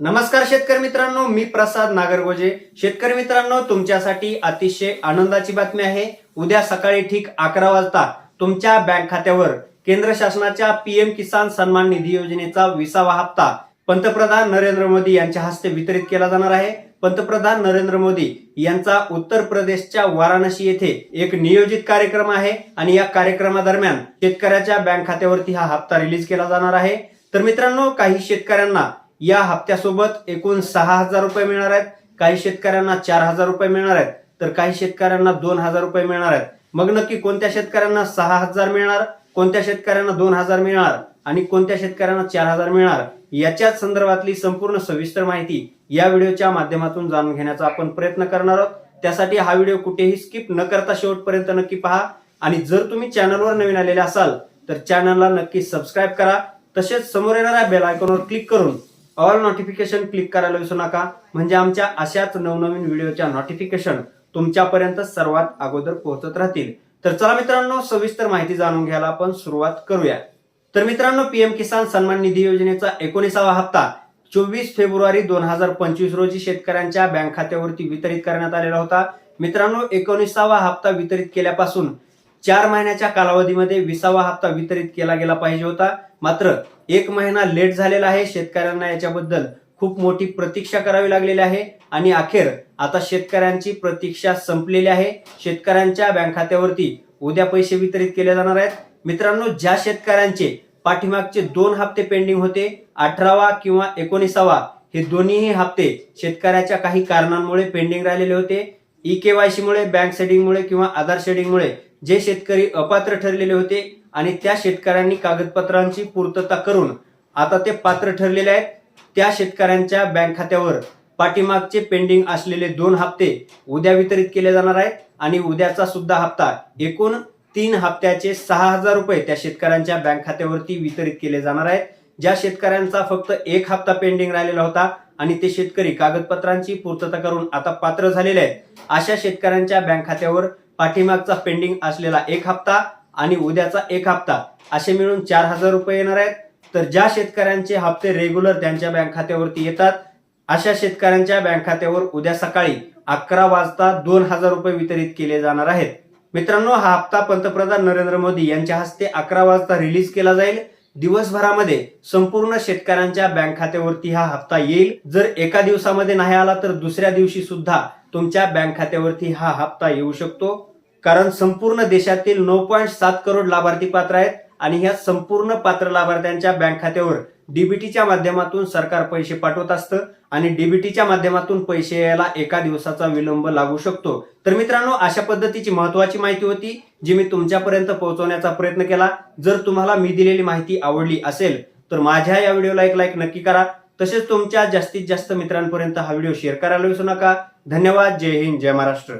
नमस्कार शेतकरी मित्रांनो मी प्रसाद नागरगोजे. शेतकरी मित्रांनो तुमच्यासाठी अतिशय आनंदाची बातमी आहे. उद्या सकाळी ठीक अकरा वाजता तुमच्या बँक खात्यावर केंद्र शासनाच्या पीएम किसान सन्मान निधी योजनेचा विसावा हप्ता पंतप्रधान नरेंद्र मोदी यांच्या हस्ते वितरित केला जाणार आहे. पंतप्रधान नरेंद्र मोदी यांचा उत्तर प्रदेशच्या वाराणसी येथे एक नियोजित कार्यक्रम आहे आणि या कार्यक्रमादरम्यान शेतकऱ्याच्या बँक खात्यावरती हा हप्ता रिलीज केला जाणार आहे. तर मित्रांनो काही शेतकऱ्यांना या हप्त्यासोबत एकूण सहा हजार रुपये मिळणार आहेत. काही शेतकऱ्यांना चार हजार रुपये मिळणार आहेत. तर काही शेतकऱ्यांना दोन हजार रुपये मिळणार आहेत. मग नक्की कोणत्या शेतकऱ्यांना सहा हजार मिळणार कोणत्या शेतकऱ्यांना दोन हजार मिळणार आणि कोणत्या शेतकऱ्यांना चार हजार मिळणार याच्याच संदर्भातली संपूर्ण सविस्तर माहिती या व्हिडिओच्या माध्यमातून जाणून घेण्याचा आपण प्रयत्न करणार आहोत. त्यासाठी हा व्हिडिओ कुठेही स्किप न करता शेवटपर्यंत नक्की पहा. आणि जर तुम्ही चॅनलवर नवीन आलेले असाल तर चॅनलला नक्की सबस्क्राईब करा. तसेच समोर येणाऱ्या बेल आयकॉनवर क्लिक करून ऑल नोटिफिकेशन क्लिक करायला विसरू नका. म्हणजे आमच्या अशाच नवनवीन व्हिडिओच्या नोटिफिकेशन तुमच्यापर्यंत सर्वात अगोदर पोहोचत राहतील. तर चला मित्रांनो सविस्तर माहिती जाणून घ्यायला आपण सुरुवात करूया. तर मित्रांनो पीएम किसान सन्मान निधी योजनेचा एकोणीसावा हप्ता चोवीस फेब्रुवारी दोन हजार पंचवीस रोजी शेतकऱ्यांच्या बँक खात्यावरती वितरित करण्यात आलेला होता. मित्रांनो एकोणीसावा हप्ता वितरित केल्यापासून चार महिन्याच्या कालावधीमध्ये विसावा हप्ता वितरित केला गेला पाहिजे होता. मात्र एक महिना लेट झालेला आहे. शेतकऱ्यांना याच्याबद्दल खूप मोठी प्रतीक्षा करावी लागलेली आहे. आणि अखेर आता शेतकऱ्यांची प्रतीक्षा संपलेली आहे. शेतकऱ्यांच्या बँक खात्यावरती उद्या पैसे वितरित केले जाणार आहेत. मित्रांनो ज्या शेतकऱ्यांचे पाठीमागचे दोन हप्ते पेंडिंग होते अठरावा किंवा एकोणीसावा हे दोन्हीही हप्ते शेतकऱ्याच्या काही कारणांमुळे पेंडिंग राहिलेले होते. ई केवायसी मुळे बँक सेडिंगमुळे किंवा आधार शेडिंगमुळे जे शेतकरी अपात्र ठरलेले होते आणि त्या शेतकऱ्यांनी कागदपत्रांची पूर्तता करून आता ते पात्र ठरलेले आहेत त्या शेतकऱ्यांच्या बँक खात्यावर पाठीमागचे पेंडिंग असलेले दोन हप्ते उद्या वितरित केले जाणार आहेत आणि उद्याचा सुद्धा हप्ता एकूण तीन हप्त्याचे सहा हजार रुपये त्या शेतकऱ्यांच्या बँक खात्यावरती वितरित केले जाणार आहेत. ज्या शेतकऱ्यांचा फक्त एक हप्ता पेंडिंग राहिलेला होता आणि ते शेतकरी कागदपत्रांची पूर्तता करून आता पात्र झालेले आहेत अशा शेतकऱ्यांच्या बँक खात्यावर पाठीमागचा पेंडिंग असलेला एक हप्ता आणि उद्याचा एक हप्ता असे मिळून चार हजार रुपये येणार आहेत. तर ज्या शेतकऱ्यांचे हप्ते रेग्युलर त्यांच्या बँक खात्यावरती येतात अशा शेतकऱ्यांच्या बँक खात्यावर उद्या सकाळी अकरा वाजता दोन हजार रुपये वितरित केले जाणार आहेत. मित्रांनो हा हप्ता पंतप्रधान नरेंद्र मोदी यांच्या हस्ते अकरा वाजता रिलीज केला जाईल. दिवसभरामध्ये संपूर्ण शेतकऱ्यांच्या बँक खात्यावरती हा हप्ता येईल. जर एका दिवसामध्ये नाही आला तर दुसऱ्या दिवशी सुद्धा तुमच्या बँक खात्यावरती हा हप्ता येऊ शकतो. कारण संपूर्ण देशातील नऊ पॉईंट सात करोड लाभार्थी पात्र आहेत आणि ह्या संपूर्ण पात्र लाभार्थ्यांच्या बँक खात्यावर डीबीटीच्या माध्यमातून सरकार पैसे पाठवत असतं आणि डीबीटीच्या माध्यमातून पैसे यायला एका दिवसाचा विलंब लागू शकतो. तर मित्रांनो अशा पद्धतीची महत्वाची माहिती होती जी मी तुमच्यापर्यंत पोहोचवण्याचा प्रयत्न केला. जर तुम्हाला मी दिलेली माहिती आवडली असेल तर माझ्या या व्हिडिओला एक लाईक नक्की करा. तसेच तुमच्या जास्तीत जास्त मित्रांपर्यंत हा व्हिडिओ शेअर करायला विसरू नका. धन्यवाद. जय हिंद. जय महाराष्ट्र.